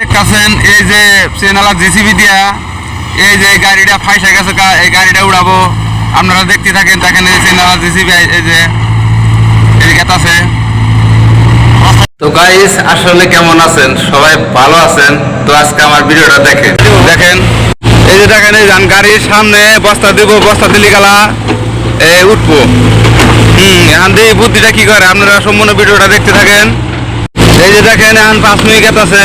দেখতেছেন এই যে চেনালা জিসিবি দিয়া এই যে গাড়িটা ফাইসা গেছে এই গাড়িটা উড়াবো। আপনারা দেখতে থাকেন দেখেন এই চেনালা জিসিবি এই যে এই গেতাছে তো গাইস আসলে কেমন আছেন? সবাই ভালো আছেন? তো আজকে আমার ভিডিওটা দেখেন। দেখেন এই যে দেখেন এই যান গাড়ির সামনে বস্তা দিব বস্তা দিলি গেলা এই উঠবো। হুম এখন দিয়ে বুদ্ধিটা কি করে? আপনারা সম্পূর্ণ ভিডিওটা দেখতে থাকেন। এই যে দেখেন এখন পাঁচ মিনিট আছে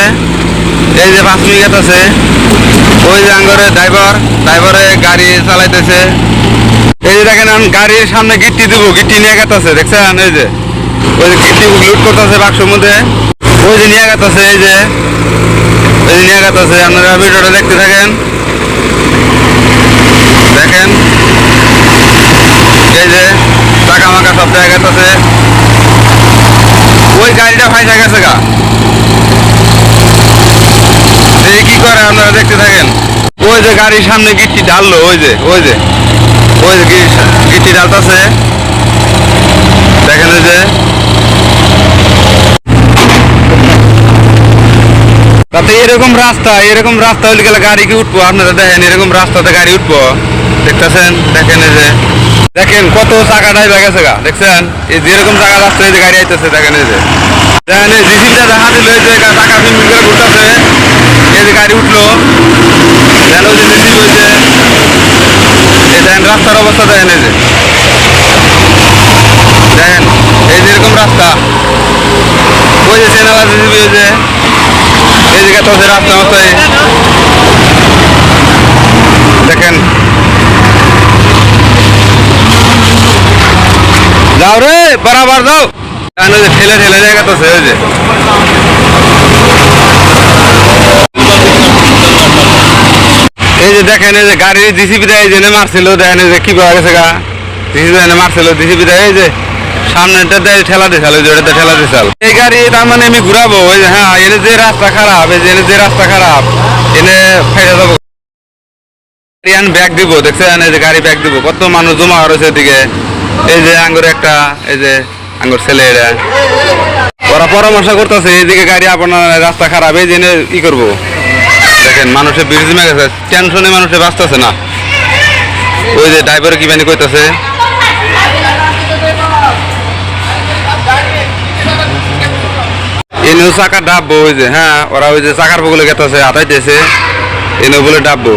এই যে পাঁচ মিনিট আছে। ওই যে আঙ্গরে ড্রাইভার ড্রাইভারে গাড়ি চালাইতেছে। এই যে দেখেন এখন গাড়ির সামনে গিট্টি দিব, গিট্টি নিয়ে গেতেছে, দেখছেন? এই যে, ওই যে গিট্টি লুট করতেছে বাক্সর মধ্যে। ওই যে নিয়ে গেতেছে, এই যে ওই যে নিয়ে গেতেছে। আপনারা ভিডিওটা দেখতে থাকেন। দেখেন। এই যে টাকা মাকা সব জায়গায় গেতেছে। ওই গাড়িটা ফাইসা গেছে গা এই কি করে আপনারা দেখতে থাকেন ওই যে গাড়ির সামনে গিট্টি ডাললো ওই যে ওই যে ওই যে গিট- গিট্টি ডালতাছে দেখেন যে। তাতে এরকম রাস্তা এরকম রাস্তা হলে গেলে গাড়ি কি উঠবো? আপনারা দেখেন, এরকম রাস্তাতে গাড়ি উঠবো। দেখতেছেন? দেখেন যে। দেখেন কত চাকা ডাইবা গেছে গা, দেখছেন? এই যেরকম চাকা যাচ্ছে এই যে গাড়ি আইতেছে, দেখেন এই যে। দেখেন এই জিসিবিটা দেখা দিল এই যে ফিল্ম করে ঘুরতেছে। রাস্তার অবস্থা দেখেন এই যে। দেখেন, এই যে এরকম রাস্তা। ওই যে চেনালা জিসিবি যে এই জায়গা তো রাস্তা মতোই দেখেন। যাও রে, বরাবর যাও। ঠেলে ঠেলে জায়গা তো ওই যে। এই যে দেখেন এই যে গাড়ির জিসিবি দেয় যে মারছিল দেখেন এই যে কি পাওয়া গেছে গা জিসিবি এনে মারছিল জিসিবি দেয় এই যে সামনেটা দেয় ঠেলা দিছাল ওই যে ওটাতে ঠেলা দিছাল এই গাড়ি তার মানে আমি ঘুরাবো ওই যে হ্যাঁ এনে যে রাস্তা খারাপ এই যে এনে যে রাস্তা খারাপ এনে ফেলে যাব গাড়ি ব্যাগ দিব দেখছেন এই যে গাড়ি ব্যাগ দিব কত মানুষ জমা রয়েছে এদিকে এই যে আঙ্গুর একটা এই যে আঙ্গুর ছেলে এরা ওরা পরামর্শ করতেছে এইদিকে গাড়ি আপনার রাস্তা খারাপ এই জেনে ই করব দেখেন মানুষের ব্রিজ জমে গেছে টেনশনে মানুষে বাঁচতেছে না। ওই যে ড্রাইভার কি বানি কইতাছে? এনেও চাকা ডাববো ওই যে হ্যাঁ ওরা ওই যে চাকার বগলে গেতেছে আটাইতেছে এনেও বলে ডাববো।